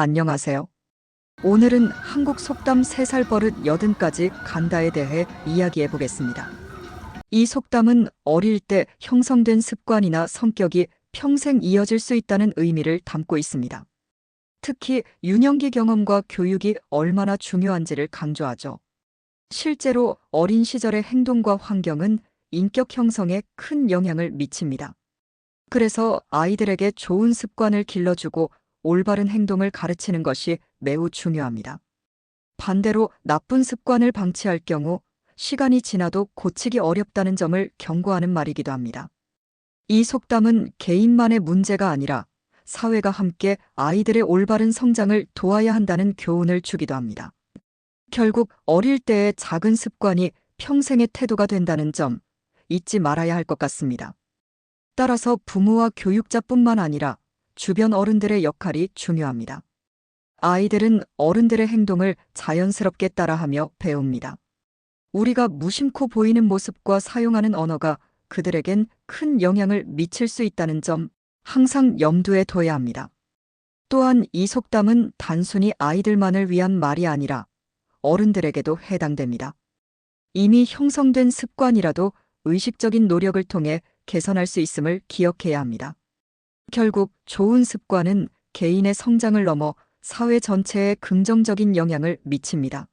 안녕하세요. 오늘은 한국 속담 3살 버릇 80가지 간다에 대해 이야기해 보겠습니다. 이 속담은 어릴 때 형성된 습관이나 성격이 평생 이어질 수 있다는 의미를 담고 있습니다. 특히 유년기 경험과 교육이 얼마나 중요한지를 강조하죠. 실제로 어린 시절의 행동과 환경은 인격 형성에 큰 영향을 미칩니다. 그래서 아이들에게 좋은 습관을 길러주고 올바른 행동을 가르치는 것이 매우 중요합니다. 반대로 나쁜 습관을 방치할 경우 시간이 지나도 고치기 어렵다는 점을 경고하는 말이기도 합니다. 이 속담은 개인만의 문제가 아니라 사회가 함께 아이들의 올바른 성장을 도와야 한다는 교훈을 주기도 합니다. 결국 어릴 때의 작은 습관이 평생의 태도가 된다는 점 잊지 말아야 할 것 같습니다. 따라서 부모와 교육자뿐만 아니라 주변 어른들의 역할이 중요합니다. 아이들은 어른들의 행동을 자연스럽게 따라하며 배웁니다. 우리가 무심코 보이는 모습과 사용하는 언어가 그들에겐 큰 영향을 미칠 수 있다는 점 항상 염두에 둬야 합니다. 또한 이 속담은 단순히 아이들만을 위한 말이 아니라 어른들에게도 해당됩니다. 이미 형성된 습관이라도 의식적인 노력을 통해 개선할 수 있음을 기억해야 합니다. 결국 좋은 습관은 개인의 성장을 넘어 사회 전체에 긍정적인 영향을 미칩니다.